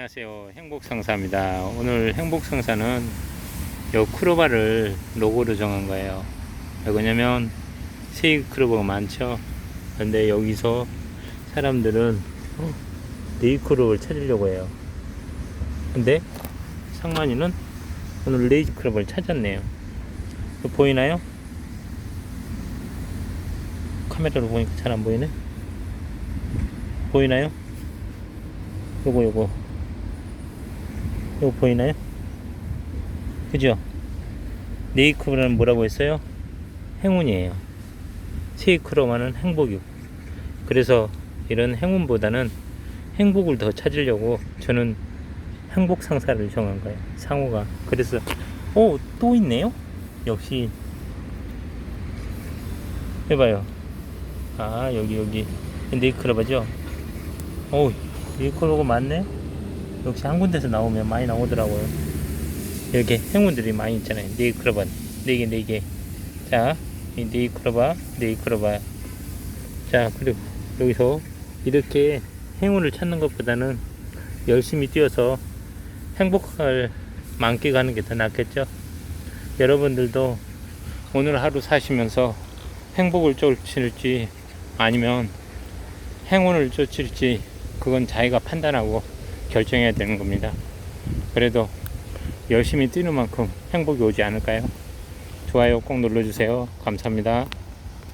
안녕하세요. 행복상사입니다. 오늘 행복상사는 요 크로바를 로고로 정한 거예요. 왜 그러냐면 세이 크로바가 많죠. 근데 여기서 사람들은 어, 네이 크로바를 찾으려고 해요. 근데 상만이는 오늘 레이지 크로바를 찾았네요. 보이나요? 카메라로 보니까 잘 안 보이네. 보이나요? 요거 요거 요거 보이나요? 그죠? 네이크로는 뭐라고 했어요? 행운이에요. 세이크로만은 행복이고 그래서 이런 행운보다는 행복을 더 찾으려고 저는 행복 상사를 정한 거예요. 상호가 그래서 오 또 있네요. 역시 해봐요. 아 여기 여기 네이크로바죠? 오 네이크로가 많네. 역시 한 군데서 나오면 많이 나오더라고요. 이렇게 행운들이 많이 있잖아요. 네이크로바 네 개, 네 개. 자, 이 네이크로바, 네이크로바. 자, 그리고 여기서 이렇게 행운을 찾는 것보다는 열심히 뛰어서 행복을 만끽하는 게 더 낫겠죠. 여러분들도 오늘 하루 사시면서 행복을 쫓을지 아니면 행운을 쫓을지 그건 자기가 판단하고 결정해야 되는 겁니다. 그래도 열심히 뛰는 만큼 행복이 오지 않을까요? 좋아요 꼭 눌러주세요. 감사합니다.